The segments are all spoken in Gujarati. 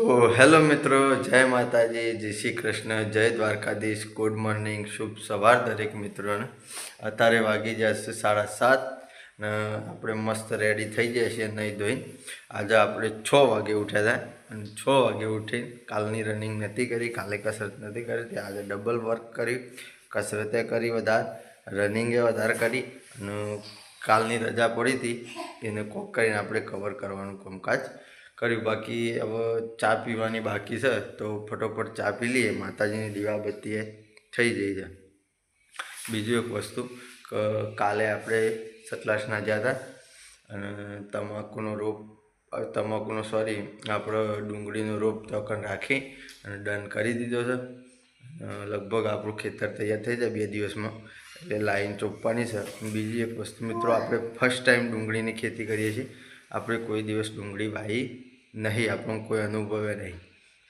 તો હેલો મિત્રો, જય માતાજી, જય શ્રી કૃષ્ણ, જય દ્વારકાધીશ. ગુડ મોર્નિંગ શુભ સવાર દરેક મિત્રોને. અત્યારે વાગી જશે સાડા સાત ને આપણે મસ્ત રેડી થઈ જાય છે નહીં ધોઈને. આજે આપણે છ વાગે ઉઠ્યા હતા અને છ વાગે ઉઠી કાલની રનિંગ નથી કરી, કાલે કસરત નથી કરી આજે ડબલ વર્ક કર્યું કસરતે કરી વધારે રનિંગે વધારે કરી અને કાલની રજા પડી હતી, એને કોક કરીને આપણે કવર કરવાનું કામકાજ કર્યું. બાકી હવે ચા પીવાની બાકી છે, તો ફટોફટ ચા પી લઈએ. માતાજીની દીવાબત્તીએ થઈ જાય છે. બીજું એક વસ્તુ, કે, કાલે આપણે સતલાસના ગયા હતા, અને તમાકુનો રોપ તમાકુનો સોરી આપણો ડુંગળીનો રોપ તકન રાખી અને ડન કરી દીધો છે. લગભગ આપણું ખેતર તૈયાર થઈ જાય બે દિવસમાં, એટલે લાઈન ચોપવાની છે. બીજી એક વસ્તુ મિત્રો, આપણે ફર્સ્ટ ટાઈમ ડુંગળીની ખેતી કરીએ છીએ. આપણે કોઈ દિવસ ડુંગળી વાવી નહીં, આપણો કોઈ અનુભવે નહીં.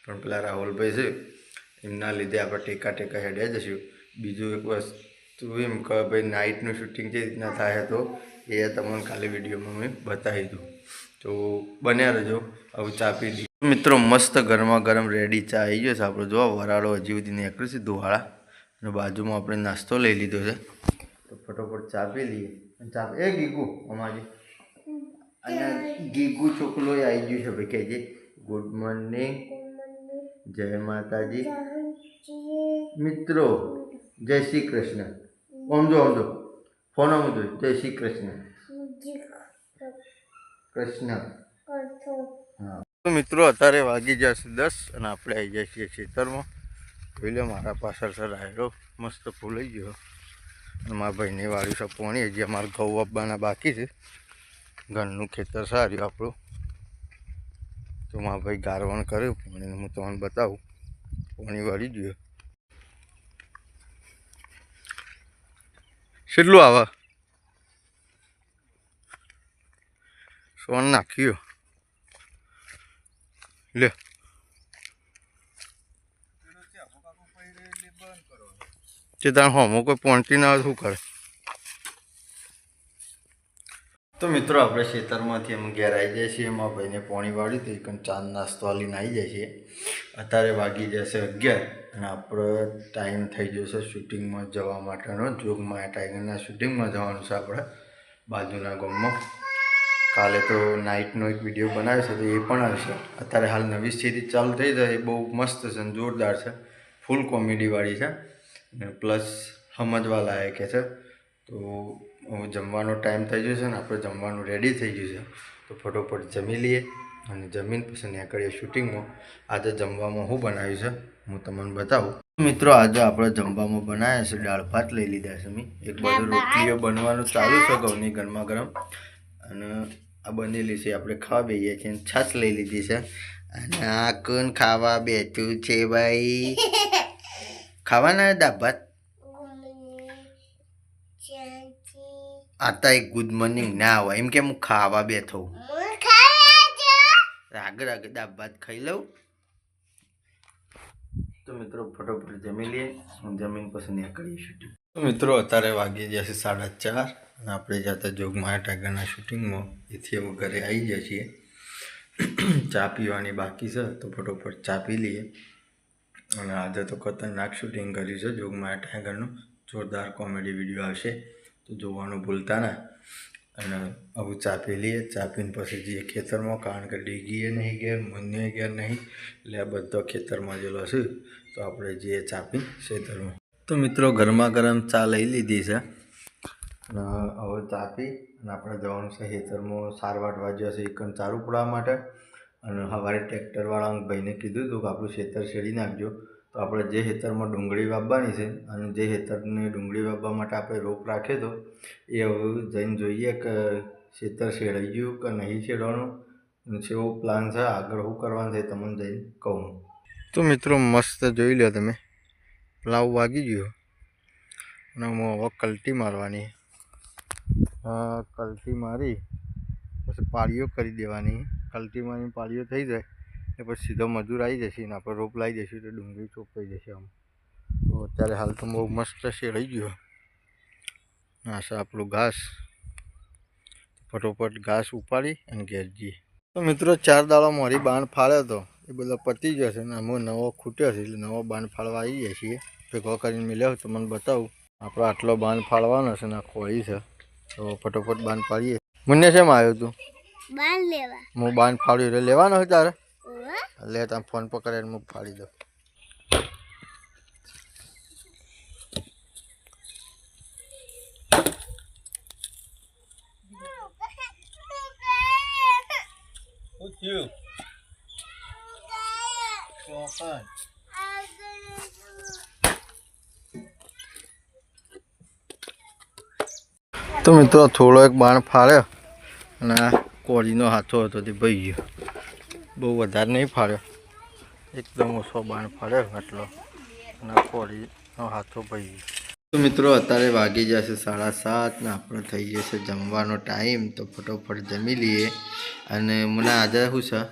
પણ પેલા રાહુલભાઈ છે, એમના લીધે આપણે ટેકા ટેકા હેડ્યા જશું. બીજું એક વસ્તુ એમ કે ભાઈ, નાઇટનું શૂટિંગ જે રીતના થાય તો એ તમને કાલે વિડીયોમાં મેં બતાવી દઉં. તો બન્યા રહેજો, હવે ચા પી લઈએ. મિત્રો, મસ્ત ગરમા ગરમ રેડી ચા આવી ગયો છે આપણો. જો, વરાળો હજી સુધી નીકળ્યો છે દુહાળા અને બાજુમાં આપણે નાસ્તો લઈ લીધો છે. તો ફટોફટ ચા પી લઈએ. ચા એ ગીગું, અમારી. અને ગીગુ છોકરો આવી ગયું છે ભાઈ કહેજે. ગુડ મોર્નિંગ જય માતાજી. મિત્રો જય શ્રી કૃષ્ણ. ઓમજો ઓમજો ફોન ઓમજો જય શ્રી કૃષ્ણ. કૃષ્ણ. હા. તો મિત્રો અત્યારે વાગી જશે દસ અને આપણે આવી જઈએ છીએ ખેતરમાં. જોઈ લે મારા પાછળ સર આવેલો મસ્ત ફૂલાઈ ગયો. અને મારા ભાઈને વાળ્યું છે પોણી. હજી અમારે ઘઉં આપવાના બાકી છે. ઘરનું ખેતર સારું આપણું. તો મારા ભાઈ ગારવણ કર્યું પોણીને હું તમને બતાવું. પોણી વાળી ગયો કેટલું આવે? સોન નાખ્યું. લે. તે તાર હોમો કોઈ પહોંચી ના શું કરે? તો મિત્રો, આપણે ખેતરમાંથી અમે ઘેર આવી જાય છીએ. એમાં ભાઈને પોણી વાળી તો એક ચાંદ નાસ્તો લઈને આવી જાય છીએ. અત્યારે વાગી જશે અગિયાર અને આપણો ટાઈમ થઈ જશે શૂટિંગમાં જવા માટેનો. જોગમાં ટાઈગરના શૂટિંગમાં જવાનું છે આપણે બાજુના ગામમાં. કાલે તો નાઇટનો એક વીડિયો બનાવ્યો છે તો એ પણ આવશે. અત્યારે હાલ નવી સિરીઝ ચાલુ થઈ જાય. એ બહુ મસ્ત છે અને જોરદાર છે. ફૂલ કોમેડીવાળી છે. અને પ્લસ સમજવા લાયક છે. તો જમવાનો ટાઈમ થઈ ગયો છે ને આપણે જમવાનું રેડી થઈ ગયું છે. તો ફટોફટ જમી લઈએ અને જમીન પછી નીકળીએ શૂટિંગમાં આજે જમવામાં શું બનાવ્યું છે હું તમને બતાવું. મિત્રો આજે આપણે જમવામાં બનાવ્યા છે દાળ ભાત લઈ લીધા છે મેં એક બાજુ રોટલીઓ બનવાનું ચાલુ છે ઘઉંની ગરમા ગરમ. અને આ બનેલી છે આપણે ખાવા બેસીએ છીએ છાશ લઈ લીધી છે. અને આ કોણ ખાવા બેઠું છે ભાઈ? ખાવાના દાળ ભાત? આતા એક ગુડ મોર્નિંગ ના હોય. એમ કે હું ખાવા બેઠો? રાગ રાગ દાળ ભાત ખાઈ લઉં. તો મિત્રો ફટોફટ જમી લઈએ. હું જમીન પછી નીકળીએ શૂટિંગ તો મિત્રો અત્યારે વાગી જશે સાડા ચાર અને આપણે જતા જોગમાયા ટાગરના શૂટિંગમાં એથી હવે ઘરે આવી જાય છીએ. ચા પીવાની બાકી છે તો ફટોફટ ચા પી લઈએ. અને આજે તો ખતરનાક શૂટિંગ કર્યું છે જોગમાયા ટાઈગરનું જોરદાર કોમેડી વીડિયો આવશે. તો જોવાનું ભૂલતા ના. અને હવે ચાપી લઈએ. ચાપીને પછી જઈએ ખેતરમાં. કારણ કે ડીગીએ નહીં ઘેર મુન્ને ગયા નહીં. એટલે આ બધો ખેતરમાં જેલો છે. તો આપણે જઈએ ચાપી ખેતરમાં. તો મિત્રો, ગરમા ગરમ ચા લઈ લીધી છે. અને હવે ચાપી અને આપણે જવાનું છે ખેતરમાં. સાર વાટવા છે એકન ચારું પડવા માટે. અને સવારે ટ્રેક્ટરવાળા ભાઈને કીધું હતું કે આપણું ખેતર છેડી નાખજો. તો આપણે જે ખેતરમાં ડુંગળી વાવવાની છે અને જે ખેતરની ડુંગળી વાવવા માટે આપણે રોપ રાખ્યો હતો એ હવે જઈને જોઈએ કે ખેતર શેડાઈ ગયું કે નહીં શેડવાનું જેવો પ્લાન છે, આગળ શું કરવાનું છે તમને જઈને કહું. તો મિત્રો મસ્ત જોઈ લો તમે. પ્લાવ વાગી ગયો. અને હું હવે કલટી મારવાની. કલટી મારી. પછી પાળીઓ કરી દેવાની. કલટી મારી પાળીઓ થઈ જાય. એ પછી સીધો મજૂર આવી જશે એના આપણે રોપ લાવી દઈશું એટલે ડુંગળી ચોપાઈ જશે આમ. તો અત્યારે હાલ તો બહુ મસ્ત શેડાઈ ગયો. આ સર આપણું ઘાસ. ફટોફટ ઘાસ ઉપાડી અને ઘેર જઈએ. તો મિત્રો ચાર દાડા મારી બાણ ફાળ્યો હતો એ બધો પતી ગયો છે ને આમાં નવો ખૂટ્યો છે એટલે નવો બાંધ ફાળવા આવી જાય છીએ. ભેગો કરીને મળ્યો તો મને બતાવું. આપણો આટલો બાંધ ફાળવાનો છે ને ખોળી છે. તો ફટોફટ બાંધ પાડીએ. મને શેમાં આવ્યું તું? બાલ હું બાંધ ફાડ્યું એટલે લેવાનો છે તારે? લે તમે ફોન પકડે હું ફાડી દઉં તો મિત્રો થોડો એક બાણ ફાડ્યો અને કોળીનો હાથો હતો તે ભાઈ ગયો. બહુ વધારે નહીં ફાળ્યો. એકદમ ઓછો બાણ ફાળ્યો આટલો. અને કોળીનો હાથો ભાઈ. તો મિત્રો અત્યારે વાગી જશે સાડા સાત ને આપણે થઈ જશે જમવાનો ટાઈમ. તો ફટોફટ જમી લઈએ. અને મને આજે શું છે?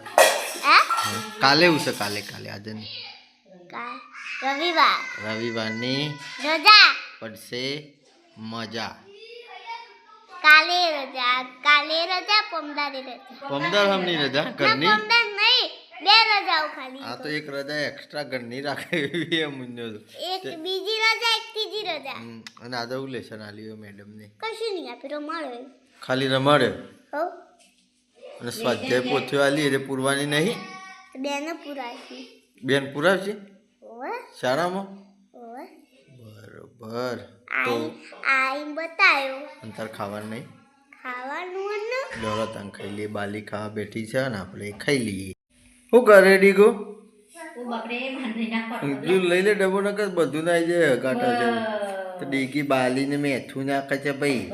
કાલે શું છે? કાલે કાલે આજે નહીં. રવિવાર. રવિવારની પડશે મજા. કાલે રજા કાલે રજા પમદારે રજા. પમદાર હમની રજા ના ઘરની? પમદાર નહીં બે રજાઓ ખાલી. આ તો એક રજા એક્સ્ટ્રા ઘરની રાખે એવી એમ તો એક બીજી રજા એક ત્રીજી રજા. અને આજે હું લેશન આલ્યું મેડમને કશું નહીં આપી રમાડો ખાલી રમાડ્યો હો. અને સ્વાધ્યાય પોથીઓ આલી એટલે પૂરવાની નહીં? બેને પુરાશી બેન પુરાવશે? શાળામાં? બરોબર. તો આઈ બતાયો. અંતર તાર ખાવાનું નહીં? ખાવાનું ને દોડો તને ખાઈ લે બાલી ખાવા બેઠી છે ને આપણે ખાઈ લઈએ. શું કરે ડીગો લઈ લે ડબો નાખે બધું ના આવી જાય કાંટા છે. તો ડીગી બાલીને મેથું નાખે છે ભાઈ.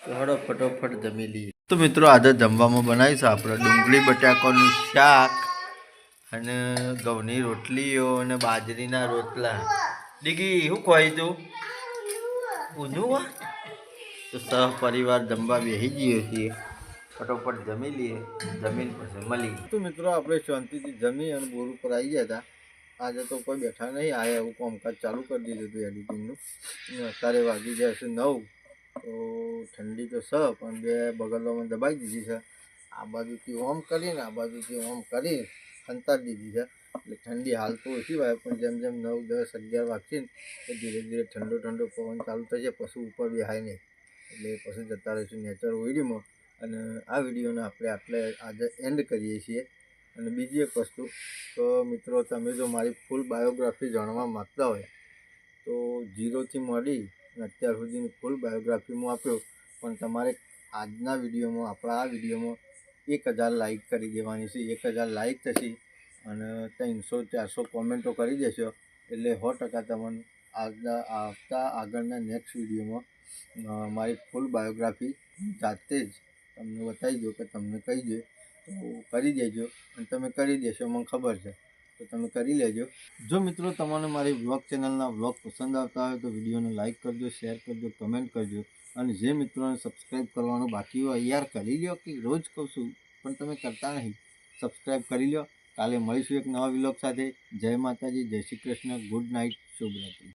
હડો ફટોફટ જમી લઈએ. તો મિત્રો આજે જમવામાં બનાવીશું આપણે ડુંગળી બટાકાનું શાક. અને ઘઉંની રોટલીઓ અને બાજરીના રોટલા. ડીગી શું ખવાય તું ઊંધું તો સહ પરિવાર જમવા બેસી જઈએ છીએ ફટોફટ જમી લઈએ. જમીન પછી મળી તો મિત્રો, આપણે શાંતિથી જમી અને બોર ઉપર આવી ગયા હતા. આજે તો કોઈ બેઠા નહીં આવ્યા એવું કામકાજ ચાલુ કરી દીધું હતું એડિટિંગનું. અત્યારે વાગી ગયા છે નવ. તો ઠંડી તો સ પણ બે બગલોમાં દબાઈ દીધી છે. આ બાજુથી ઓમ કરીને, આ બાજુથી ઓમ કરી ખંતાડી દીધી છે. એટલે ઠંડી હાલ તો ઓછી વાય પણ જેમ જેમ નવ, દસ, અગિયાર વાગશે ને ધીરે ધીરે ઠંડો ઠંડો પવન ચાલુ થશે. પશુ ઉપર બી હાય નહીં. એટલે પશુ જતા રહીશું. નેચર વિડીયોમાં અને આ વિડીયોને આપણે આટલે આજે એન્ડ કરીએ છીએ. અને બીજી એક વસ્તુ, તો મિત્રો તમે જો મારી ફૂલ બાયોગ્રાફી જાણવા માગતા હોય, તો ઝીરોથી મળી અત્યાર સુધીની ફૂલ બાયોગ્રાફી હું આપ્યો. પણ તમારે આજના વિડીયોમાં આપણા આ વિડીયોમાં એક હજાર લાઇક કરી દેવાની છે, એક હજાર લાઇક થશે અને ત્રણસો, ચારસો કોમેન્ટો કરી દેશો. એટલે સો ટકા તમને આગળ, આવતા આગળના નેક્સ્ટ વિડીયોમાં મારી ફૂલ બાયોગ્રાફી જાતે જ તમને બતાવી દો કે તમને કહી દે. તો કરી દેજો અને તમે કરી દેશો, મને ખબર છે. તો તમે કરી લેજો. જો મિત્રો, તમને મારી વ્લોગ ચેનલના વ્લોગ પસંદ આવતા હોય તો વિડીયોને લાઇક કરજો શેર કરજો કમેન્ટ કરજો. અને જે મિત્રોને સબસ્ક્રાઈબ કરવાનું બાકી હોય, યાર કરી લ્યો કે રોજ કહું છું, પણ તમે કરતા નહીં. સબસ્ક્રાઈબ કરી લ્યો. કાલે મળીશું એક નવા વિલોગ સાથે. જય માતાજી, જય શ્રી કૃષ્ણ. Good night શુભરાત્રી.